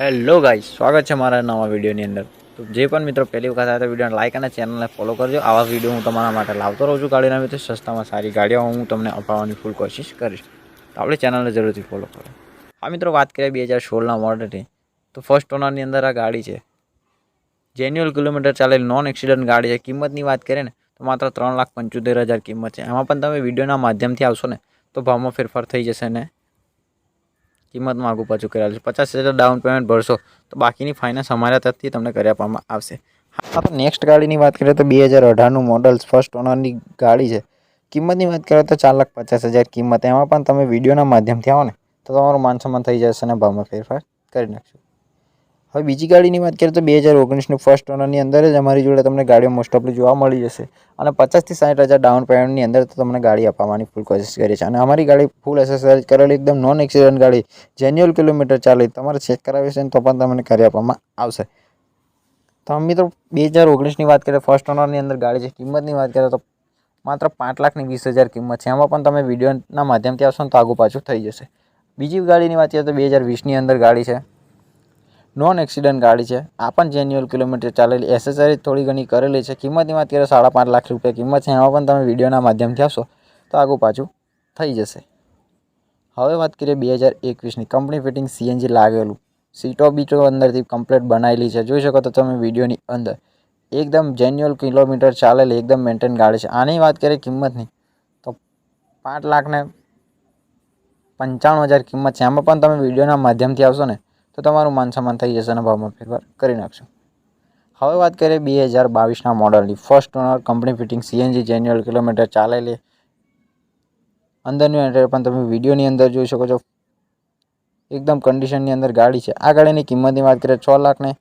Hello ગાઈ સ્વાગત છે મારા નવા વિડીયોની અંદર. તો જે પણ મિત્રો પહેલી વખત આવે તો વિડીયોને લાઇક અને ચેનલને ફોલો કરજો. આવા વીડિયો હું તમારા માટે લાવતો રહું છું ગાડીના વિશે સસ્તામાં સારી ગાડીઓ હું તમને અપાવવાની ફૂલ કોશિશ કરીશ. તો આપણે ચેનલને જરૂરથી ફોલો કરો. આ મિત્રો, વાત કરીએ બે હજાર સોળના મોડલની તો ફર્સ્ટ ઓનરની અંદર આ ગાડી છે. જેન્યુઅલ કિલોમીટર ચાલેલ નોન એક્સિડન્ટ ગાડી છે. કિંમતની વાત કરીએ ને, તો માત્ર ત્રણ લાખ પંચોતેર હજાર કિંમત છે. એમાં પણ તમે વિડીયોના માધ્યમથી આવશો ને, તો ભાવમાં ફેરફાર થઈ જશે ને. કિંમતમાં આગું પાછું કરેલું છે પચાસ હજાર ડાઉન પેમેન્ટ ભરશો તો બાકીની ફાઇનાન્સ અમારા તરફથી તમને કરી આપવામાં આવશે. તો નેક્સ્ટ ગાડીની વાત કરીએ તો બે હજાર અઢારનું મોડલ ફર્સ્ટ ઓનરની ગાડી છે. કિંમતની વાત કરીએ તો ચાર લાખ પચાસ હજાર કિંમત. એમાં પણ તમે વિડીયોના માધ્યમથી આવો ને તો તમારું માન થઈ જશે અને ભાવમાં ફેરફાર કરી નાખશો. હવે બીજી ગાડીની વાત કરીએ તો બે હજાર ઓગણીસની ફર્સ્ટ ઓનરની અંદર જ અમારી જોડે તમને ગાડીઓ મોસ્ટ ઓફલી જોવા મળી જશે. અને પચાસથી સાઠ હજાર ડાઉન પેમેન્ટની અંદર તો તમને ગાડી અપાવવાની ફૂલ કોશિશ કરી છે. અને અમારી ગાડી ફૂલ એસેસરીઝ કરેલી, એકદમ નોન એક્સિડન્ટ ગાડી જેન્યુઅલ કિલોમીટર ચાલી. તમારે ચેક કરાવી છે તો પણ તમને કરી આપવામાં આવશે. તો અમે મિત્રો, બે હજાર ઓગણીસની વાત કરીએ ફર્સ્ટ ઓનરની અંદર ગાડી છે. કિંમતની વાત કરીએ તો માત્ર પાંચ લાખની વીસ હજાર કિંમત છે. એમાં પણ તમે વિડીયોના માધ્યમથી આવશો ને તો આગુ પાછું થઈ જશે. બીજી ગાડીની વાત કરીએ તો બે હજાર વીસની અંદર ગાડી છે. નોન એક્સિડન્ટ ગાડી છે. આ પણ જેન્યુઅલ કિલોમીટર ચાલેલી. એસેસરી થોડી ઘણી કરેલી છે. કિંમતની વાત કરીએ સાડા પાંચ લાખ રૂપિયા કિંમત છે. એમાં પણ તમે વિડીયોના માધ્યમથી આવશો. તો આગું પાછું થઈ જશે. હવે વાત કરીએ બે હજાર એકવીસની. કંપની ફિટિંગ સીએનજી લાગેલું. સીટો બીટો અંદરથી કમ્પ્લેટ બનાવેલી છે. જોઈ શકો તો તમે વિડીયોની અંદર. એકદમ જેન્યુઅલ કિલોમીટર ચાલેલી, એકદમ મેન્ટેન ગાડી છે. આની વાત કરીએ કિંમતની, તો પાંચ લાખને પંચાણું હજાર કિંમત છે. એમાં પણ તમે વિડીયોના માધ્યમથી આવશો ને તો તમારું માન સન્માન થઈ જશે અને ભાવમાં ફેરફાર કરી નાખશો. હવે વાત કરીએ બે હજાર બાવીસના મોડલની. First owner company fitting CNG genuine kilometre ચાલેલી. અંદરનું એન્ટર પણ તમે વિડીયોની અંદર જોઈ શકો છો. એકદમ કન્ડિશનની અંદર ગાડી છે. આ ગાડીની કિંમતની વાત કરીએ છ લાખને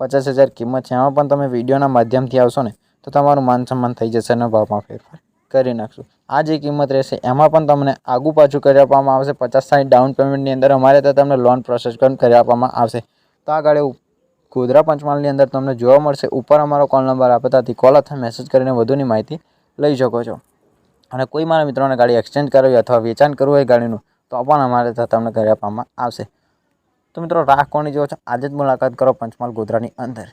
પચાસ હજાર કિંમત છે. એમાં પણ તમે વિડીયોના માધ્યમથી આવશો ને, તો તમારું માન સન્માન થઈ જશે અને ભાવમાં ફેરફાર કરી નાખશું. આ જે કિંમત રહેશે, એમાં પણ તમને આગુ પાછું કરી આપવામાં આવશે. પચાસ સાઠ ડાઉન પેમેન્ટની અંદર અમારે ત્યાં તમને લોન પ્રોસેસ પણ કરી આપવામાં આવશે. તો આ ગાડી ગોધરા પંચમહાલની અંદર તમને જોવા મળશે. ઉપર અમારો કોલ નંબર આપતાથી કોલ અથવા મેસેજ કરીને વધુની માહિતી લઈ શકો છો. અને કોઈ મારા મિત્રોને ગાડી એક્સચેન્જ કરવી અથવા વેચાણ કરવું હોય ગાડીનું, તો પણ અમારે ત્યાં તમને કરી આપવામાં આવશે. તો મિત્રો, રાહ કોની જો છો? આજે જ મુલાકાત કરો પંચમહાલ ગોધરાની અંદર.